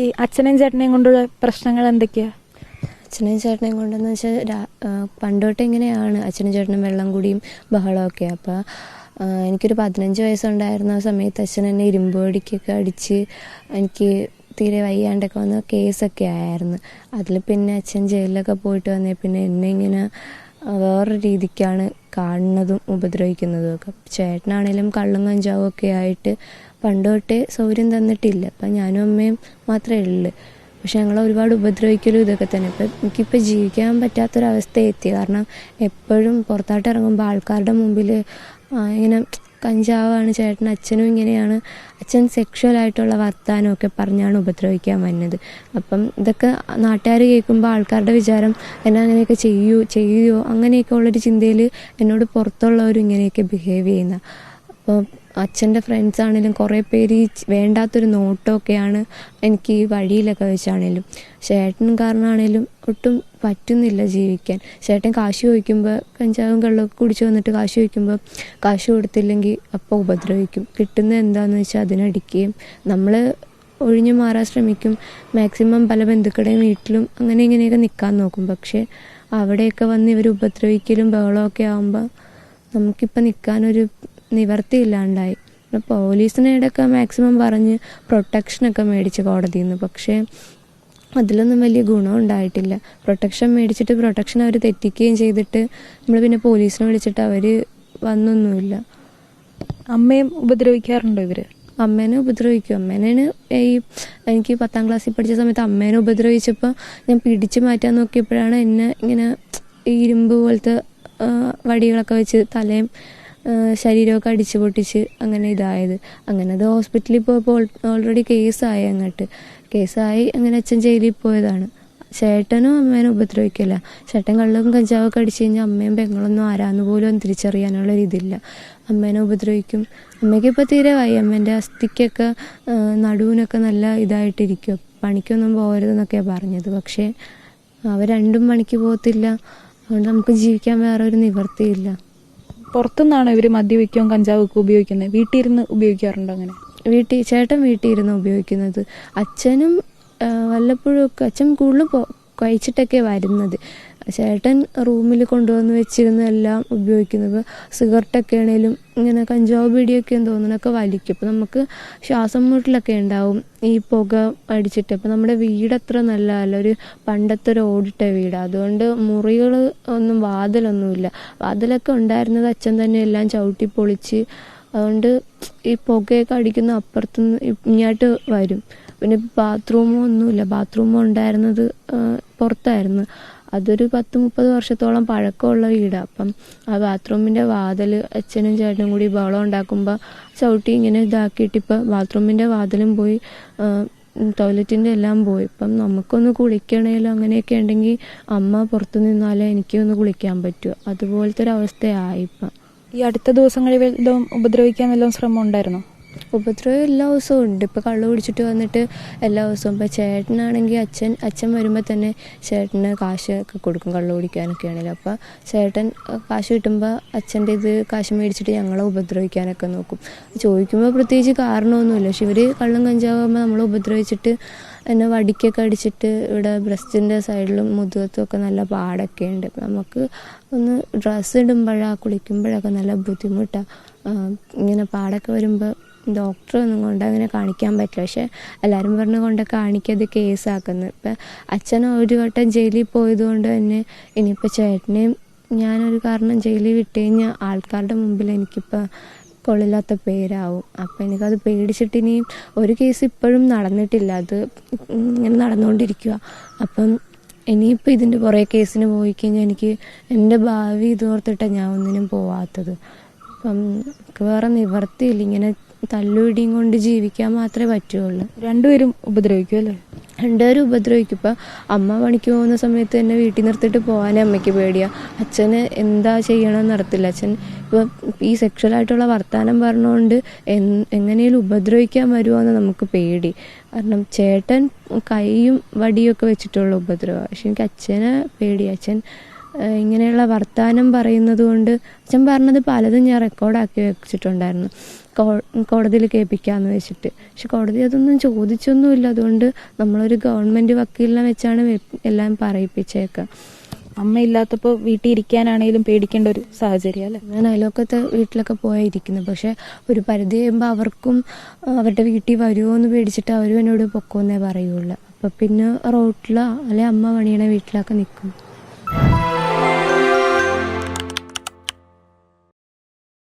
ഈ അച്ഛനെയും ചേട്ടനെയും കൊണ്ടുള്ള പ്രശ്നങ്ങൾ എന്തൊക്കെയാ? അച്ഛനെയും ചേട്ടനെയും കൊണ്ടെന്ന് വെച്ചാൽ പണ്ടോട്ട് ഇങ്ങനെയാണ് അച്ഛനും ചേട്ടനും വെള്ളം കുടിയും ബഹളമൊക്കെ? അപ്പോൾ എനിക്കൊരു പതിനഞ്ച് വയസ്സുണ്ടായിരുന്ന സമയത്ത് അച്ഛൻ എന്നെ ഇരുമ്പ് പൊടിക്കൊക്കെ അടിച്ച് എനിക്ക് തീരെ വയ്യാണ്ടൊക്കെ വന്ന കേസൊക്കെ ആയിരുന്നു. അതിൽ പിന്നെ അച്ഛൻ ജയിലിലൊക്കെ പോയിട്ട് വന്നേ പിന്നെ എന്നെ ഇങ്ങനെ വേറൊരു രീതിക്കാണ് കാണുന്നതും ഉപദ്രവിക്കുന്നതും ഒക്കെ ചേട്ടനാണേലും കള്ളും കഞ്ചാവും ഒക്കെ ആയിട്ട് പണ്ട് തൊട്ടേ സൗകര്യം തന്നിട്ടില്ല. അപ്പം ഞാനും അമ്മയും മാത്രമേ ഉള്ളൂ. പക്ഷെ ഞങ്ങളെ ഒരുപാട് ഉപദ്രവിക്കലും ഇതൊക്കെ തന്നെ. ഇപ്പം എനിക്കിപ്പോൾ ജീവിക്കാൻ പറ്റാത്തൊരവസ്ഥ എത്തി കാരണം എപ്പോഴും പുറത്തോട്ട് ഇറങ്ങുമ്പോൾ ആൾക്കാരുടെ മുമ്പിൽ ഇങ്ങനെ കഞ്ചാവാണ് ചേട്ടൻ അച്ഛനും ഇങ്ങനെയാണ്. അച്ഛൻ സെക്ഷൽ ആയിട്ടുള്ള വർത്താനമൊക്കെ പറഞ്ഞാണ് ഉപദ്രവിക്കാൻ വന്നത്. അപ്പം ഇതൊക്കെ നാട്ടുകാർ കേൾക്കുമ്പോൾ ആൾക്കാരുടെ വിചാരം എന്നെ അങ്ങനെയൊക്കെ ചെയ്യൂ ചെയ്യുമോ അങ്ങനെയൊക്കെ ഉള്ളൊരു ചിന്തയിൽ എന്നോട് പുറത്തുള്ളവരും ഇങ്ങനെയൊക്കെ ബിഹേവ് ചെയ്യുന്ന. അപ്പോൾ അച്ഛന്റെ ഫ്രണ്ട്സ് ആണെങ്കിലും കുറേ പേര് ഈ വേണ്ടാത്തൊരു നോട്ടമൊക്കെയാണ് എനിക്ക് ഈ വഴിയിലൊക്കെ വെച്ചാണേലും ചേട്ടൻ കാരണമാണേലും ഒട്ടും പറ്റുന്നില്ല ജീവിക്കാൻ. ചേട്ടൻ കാശ് ചോദിക്കുമ്പോൾ കഞ്ചാവും കള്ളൊക്കെ കുടിച്ച് വന്നിട്ട് കാശ് ചോദിക്കുമ്പോൾ കാശ് കൊടുത്തില്ലെങ്കിൽ അപ്പോൾ ഉപദ്രവിക്കും. കിട്ടുന്നത് എന്താണെന്ന് വെച്ചാൽ അതിനടിക്കുകയും നമ്മൾ ഒഴിഞ്ഞു മാറാൻ ശ്രമിക്കും. മാക്സിമം പല ബന്ധുക്കളുടെയും വീട്ടിലും അങ്ങനെ ഇങ്ങനെയൊക്കെ നിൽക്കാൻ നോക്കും. പക്ഷേ അവിടെയൊക്കെ വന്ന് ഇവർ ഉപദ്രവിക്കലും ബഹളമൊക്കെ ആകുമ്പോൾ നമുക്കിപ്പോൾ നിൽക്കാനൊരു നിവർത്തിയില്ലാണ്ടായി. പോലീസിനെ പോലീസിനോടൊക്കെ മാക്സിമം പറഞ്ഞ് പ്രൊട്ടക്ഷനൊക്കെ മേടിച്ച് കോടതിയിൽ നിന്ന്. പക്ഷേ അതിലൊന്നും വലിയ ഗുണം ഉണ്ടായിട്ടില്ല. പ്രൊട്ടക്ഷൻ മേടിച്ചിട്ട് പ്രൊട്ടക്ഷൻ അവർ തെറ്റിക്കുകയും ചെയ്തിട്ട് നമ്മൾ പിന്നെ പോലീസിനെ വിളിച്ചിട്ട് അവർ വന്നൊന്നുമില്ല. അമ്മയും ഉപദ്രവിക്കാറുണ്ടോ ഇവർ അമ്മേനെ ഉപദ്രവിക്കും. അമ്മേനാണ് ഈ എനിക്ക് പത്താം ക്ലാസ്സിൽ പഠിച്ച സമയത്ത് അമ്മേനെ ഉപദ്രവിച്ചപ്പോൾ ഞാൻ പിടിച്ചു മാറ്റാൻ നോക്കിയപ്പോഴാണ് എന്നെ ഇങ്ങനെ ഇരുമ്പ് പോലത്തെ വടികളൊക്കെ വെച്ച് തലയും ശരീരമൊക്കെ അടിച്ച് പൊട്ടിച്ച് അങ്ങനെ ഇതായത്. അങ്ങനെ അത് ഹോസ്പിറ്റലിൽ പോയപ്പോൾ ഓൾറെഡി കേസായി അങ്ങോട്ട്. കേസായി അങ്ങനെ അച്ഛൻ ജയിലിൽ പോയതാണ്. ചേട്ടനും അമ്മേനെ ഉപദ്രവിക്കില്ല ചേട്ടൻ കള്ളും കഞ്ചാവൊക്കെ അടിച്ചു കഴിഞ്ഞാൽ അമ്മയും പെങ്ങളൊന്നും ആരാന്ന് പോലും തിരിച്ചറിയാനുള്ള രീതിയില്ല അമ്മേനെ ഉപദ്രവിക്കും. അമ്മയ്ക്ക് ഇപ്പോൾ തീരെ വയ്യ. അമ്മേന്റെ അസ്ഥിക്കൊക്കെ നടുവിനൊക്കെ നല്ല ഇതായിട്ടിരിക്കും. പണിക്കൊന്നും പോകരുതെന്നൊക്കെയാണ് പറഞ്ഞത്. പക്ഷേ അവർ രണ്ടും പണിക്ക് പോകത്തില്ല. അതുകൊണ്ട് നമുക്ക് ജീവിക്കാൻ വേറെ ഒരു നിവർത്തിയില്ല പുറത്തുനിന്നാണോ ഇവർ മദ്യപിക്കുകയും കഞ്ചാവൊക്കെ ഉപയോഗിക്കുന്നത്. വീട്ടിൽ ഇരുന്ന് ഉപയോഗിക്കാറുണ്ടോ അങ്ങനെ? വീട്ടിൽ ചേട്ടൻ വീട്ടിൽ ഇരുന്ന് ഉപയോഗിക്കുന്നത്. അച്ഛനും വല്ലപ്പോഴും ഒക്കെ അച്ഛൻ കൂടുതലും കഴിച്ചിട്ടൊക്കെ വരുന്നത്. ചേട്ടൻ റൂമിൽ കൊണ്ടുവന്ന് വെച്ചിരുന്ന എല്ലാം ഉപയോഗിക്കുന്നത് സിഗരറ്റൊക്കെ ആണേലും ഇങ്ങനെ കഞ്ചാവ് ബീഡിയൊക്കെ തോന്നുന്നൊക്കെ വലിക്കും. അപ്പോൾ നമുക്ക് ശ്വാസം മുട്ടലൊക്കെ ഉണ്ടാവും. ഈ പുക അടിച്ചിട്ട് അപ്പോൾ നമ്മുടെ വീട് അത്ര നല്ലതല്ല. ഒരു പണ്ടത്തെ ഒരു ഓടിട്ട വീട്. അതുകൊണ്ട് മുറികൾ ഒന്നും വാതിലൊന്നുമില്ല. വാതിലൊക്കെ ഉണ്ടായിരുന്നത് അച്ഛൻ തന്നെ എല്ലാം ചവിട്ടി പൊളിച്ച് അതുകൊണ്ട് ഈ പുകയൊക്കെ അടിക്കുന്ന അപ്പുറത്തുനിന്ന് ഇങ്ങോട്ട് വരും. പിന്നെ ബാത്റൂമോ ഒന്നുമില്ല. ബാത്റൂമോ ഉണ്ടായിരുന്നത് പുറത്തായിരുന്നു. അതൊരു പത്ത് മുപ്പത് വർഷത്തോളം പഴക്കമുള്ള വീടാണ് അപ്പം ആ ബാത്റൂമിന്റെ വാതിൽ അച്ഛനും ചേട്ടനും കൂടി ബഹളം ഉണ്ടാക്കുമ്പോൾ ചവിട്ടി ഇങ്ങനെ ഇതാക്കിയിട്ട് ഇപ്പം ബാത്റൂമിന്റെ വാതിലും പോയി ടോയ്ലറ്റിന്റെ എല്ലാം പോയി. ഇപ്പം നമുക്കൊന്ന് കുളിക്കണേലും അങ്ങനെയൊക്കെ ഉണ്ടെങ്കിൽ അമ്മ പുറത്തു നിന്നാലേ എനിക്കൊന്ന് കുളിക്കാൻ പറ്റൂ. അതുപോലത്തെ ഒരു അവസ്ഥയായി ഇപ്പം. ഈ അടുത്ത ദിവസങ്ങളിൽ വല്ലതും ഉപദ്രവിക്കാൻ വല്ലതും ശ്രമം ഉണ്ടായിരുന്നോ? ഉപദ്രവം എല്ലാ ദിവസവും ഉണ്ട്. ഇപ്പോൾ കള്ളു കുടിച്ചിട്ട് വന്നിട്ട് എല്ലാ ദിവസവും. ഇപ്പോൾ ചേട്ടനാണെങ്കിൽ അച്ഛൻ അച്ഛൻ വരുമ്പോൾ തന്നെ ചേട്ടന് കാശ് ഒക്കെ കൊടുക്കും കള്ളു കുടിക്കാനൊക്കെ ആണെങ്കിൽ. അപ്പോൾ ചേട്ടൻ കാശ് കിട്ടുമ്പോൾ അച്ഛന്റെ ഇത് കാശ് മേടിച്ചിട്ട് ഞങ്ങളെ ഉപദ്രവിക്കാനൊക്കെ നോക്കും. ചോദിക്കുമ്പോൾ പ്രത്യേകിച്ച് കാരണമൊന്നുമില്ല. പക്ഷെ ഇവർ കള്ളും കഞ്ചാവുമ്പോൾ നമ്മളെ ഉപദ്രവിച്ചിട്ട് എന്നെ വടിക്കൊക്കെ അടിച്ചിട്ട് ഇവിടെ ബ്രസ്റ്റിന്റെ സൈഡിലും മുതുകത്തും ഒക്കെ നല്ല പാടൊക്കെ ഉണ്ട്. അപ്പം നമുക്ക് ഒന്ന് ഡ്രസ്സ് ഇടുമ്പോഴാണ് കുളിക്കുമ്പോഴൊക്കെ നല്ല ബുദ്ധിമുട്ടാണ് ഇങ്ങനെ പാടൊക്കെ വരുമ്പോൾ ഡോക്ടറെ ഒന്നും കൊണ്ട് അങ്ങനെ കാണിക്കാൻ പറ്റില്ല. പക്ഷെ എല്ലാവരും പറഞ്ഞു കൊണ്ട് കാണിക്കത് കേസാക്കുന്നു. ഇപ്പം അച്ഛൻ ഒരു വട്ടം ജയിലിൽ പോയതുകൊണ്ട് തന്നെ ഇനിയിപ്പോൾ ചേട്ടനെയും ഞാനൊരു കാരണം ജയിലിൽ വിട്ട് കഴിഞ്ഞാൽ ആൾക്കാരുടെ മുമ്പിൽ എനിക്കിപ്പോൾ കൊള്ളില്ലാത്ത പേരാവും. അപ്പം എനിക്കത് പേടിച്ചിട്ട് ഇനിയും ഒരു കേസ് ഇപ്പോഴും നടന്നിട്ടില്ല. അത് ഇങ്ങനെ നടന്നുകൊണ്ടിരിക്കുക അപ്പം ഇനിയിപ്പോൾ ഇതിന്റെ കുറേ കേസിന് പോയി കഴിഞ്ഞാൽ എനിക്ക് എന്റെ ഭാവി ഇതോർത്തിട്ടാണ് ഞാൻ ഒന്നിനും പോവാത്തത്. അപ്പം വേറെ നിവർത്തിയില്ല ഇങ്ങനെ തല്ലുപിടിയും കൊണ്ട് ജീവിക്കാൻ മാത്രമേ പറ്റുള്ളൂ. രണ്ടുപേരും ഉപദ്രവിക്കും അല്ലേ രണ്ടുപേരും ഉപദ്രവിക്കും. ഇപ്പം അമ്മ പണിക്ക് പോകുന്ന സമയത്ത് തന്നെ വീട്ടിൽ നിർത്തിയിട്ട് പോകാനേ അമ്മയ്ക്ക് പേടിയാ. അച്ഛന് എന്താ ചെയ്യണമെന്ന് നടത്തില്ല അച്ഛൻ ഇപ്പം ഈ സെക്ഷലായിട്ടുള്ള വർത്താനം പറഞ്ഞുകൊണ്ട് എങ്ങനെയും ഉപദ്രവിക്കാൻ വരുമോ എന്ന് നമുക്ക് പേടി. കാരണം ചേട്ടൻ കൈയും വടിയും ഒക്കെ വെച്ചിട്ടുള്ള ഉപദ്രവ. പക്ഷെ എനിക്ക് അച്ഛനെ പേടി അച്ഛൻ ഇങ്ങനെയുള്ള വർത്തമാനം പറയുന്നത് കൊണ്ട് അച്ഛൻ പറഞ്ഞത് പലതും ഞാൻ റെക്കോർഡാക്കി വെച്ചിട്ടുണ്ടായിരുന്നു. കോടതിയിൽ കേൾപ്പിക്കാമെന്ന് വെച്ചിട്ട്. പക്ഷെ കോടതി അതൊന്നും ചോദിച്ചൊന്നുമില്ല. അതുകൊണ്ട് നമ്മളൊരു ഗവൺമെന്റ് വക്കീലിനെ വെച്ചാണ് എല്ലാം പറയിപ്പിച്ചേക്കുക അമ്മ ഇല്ലാത്തപ്പോൾ വീട്ടിൽ ഇരിക്കാനാണെങ്കിലും പേടിക്കേണ്ട ഒരു സാഹചര്യം അല്ലെ? ഞാൻ അയലോക്കത്തെ വീട്ടിലൊക്കെ പോയിരിക്കുന്നു പക്ഷെ ഒരു പരിധി കഴിയുമ്പോൾ അവർക്കും അവരുടെ വീട്ടിൽ വരുമോ എന്ന് പേടിച്ചിട്ട് അവരും എന്നോട് പൊക്കോന്നേ പറയുള്ളൂ. അപ്പം പിന്നെ റോട്ടിലോ അല്ലെ അമ്മ പണിയണ വീട്ടിലൊക്കെ നിൽക്കും